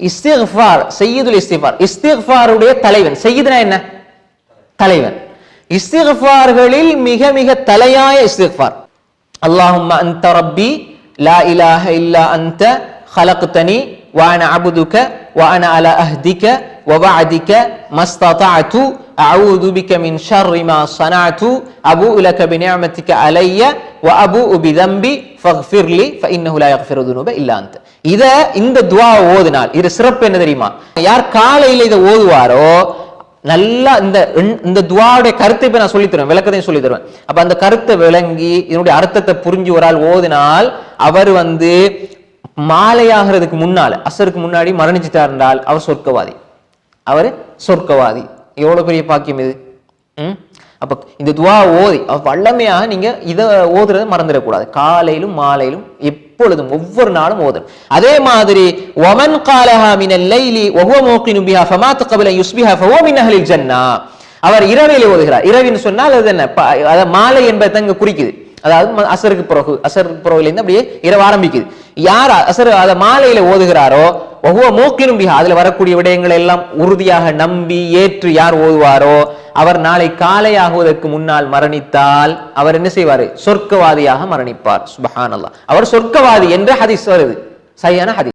இஸ்திஃபார் செய்யுதுல் இஸ்திஃபார் இஸ்திஃபாருடைய தலைவன் செய்யுதுனா என்ன தலைவன் இஸ்திஃபார்களில் மிக மிக தலையாய இஸ்திஃபார் அல்லாஹும்ம அன்த ரப்பி லா இலாஹ இல்லா அன்த خلقتني وانا عبدك وانا على عهدك ووعدك ما استطعت اعوذ بك من شر ما صنعت ابوء لك بنعمتك علي அபு உபி தம்பி ஃபஹ்ஃபிர்லி ஃபஇன்னஹுலா யக்ஃபிரு துனூப இல்லா அந்த இத இந்த துவா ஓதுனால் இது சிறப்பு என்ன தெரியுமா? யார் காலையில இதை ஓதுவாரோ நல்லா இந்த இந்த துவாவுடைய கருத்தை இப்போ நான் சொல்லி தருவேன் விளக்கத்தையும் சொல்லி தருவேன். அப்ப அந்த கருத்தை விளங்கி இதனுடைய அர்த்தத்தை புரிஞ்சு ஒரு ஆள் ஓதினால் அவர் வந்து மாலையாகிறதுக்கு முன்னால அசருக்கு முன்னாடி மரணிச்சுட்டார் என்றால் அவர் சொர்க்கவாதி. அவர் சொர்க்கவாதி. எவ்வளவு பெரிய பாக்கியம் இது? உம் அப்போ இந்த துவா ஓதி வல்லமையாக நீங்கள் இதை ஓதுறது மறந்துடக்கூடாது. காலையிலும் மாலையிலும் எப்பொழுதும் ஒவ்வொரு நாளும் ஓதணும். அதே மாதிரி ஒமன் காலஹா மினல் லைலி ஒவ்வொரு மோக்கினும் பிஹா ஃபமாத் கபில யுஸ்பிஹா ஃபவோ மின் அஹலில் ஜன்னா. அவர் இரவில் ஓதுகிறார். இரவின்னு சொன்னால் அது என்ன? ப- மாலை என்பதை தங்க குறிக்குது. அதாவது ம- அசருக்கு பிறகு அசருக்கு பிறகுலேருந்து அப்படியே இரவு ஆரம்பிக்குது. யார் அசர் அதை மாலையில் ஓதுகிறாரோ ஒவ்வொ மூக்கினும் பிஹா அதுல வரக்கூடிய விடயங்களை எல்லாம் உறுதியாக நம்பி ஏற்று யார் ஓதுவாரோ அவர் நாளை காலையாகுவதற்கு முன்னால் மரணித்தால் அவர் என்ன செய்வார்? சொர்க்கவாதியாக மரணிப்பார். சுபஹானல்லாஹ். அவர் சொர்க்கவாதி என்ற ஹதீஸ் வருது. சரியான ஹதீஸ்.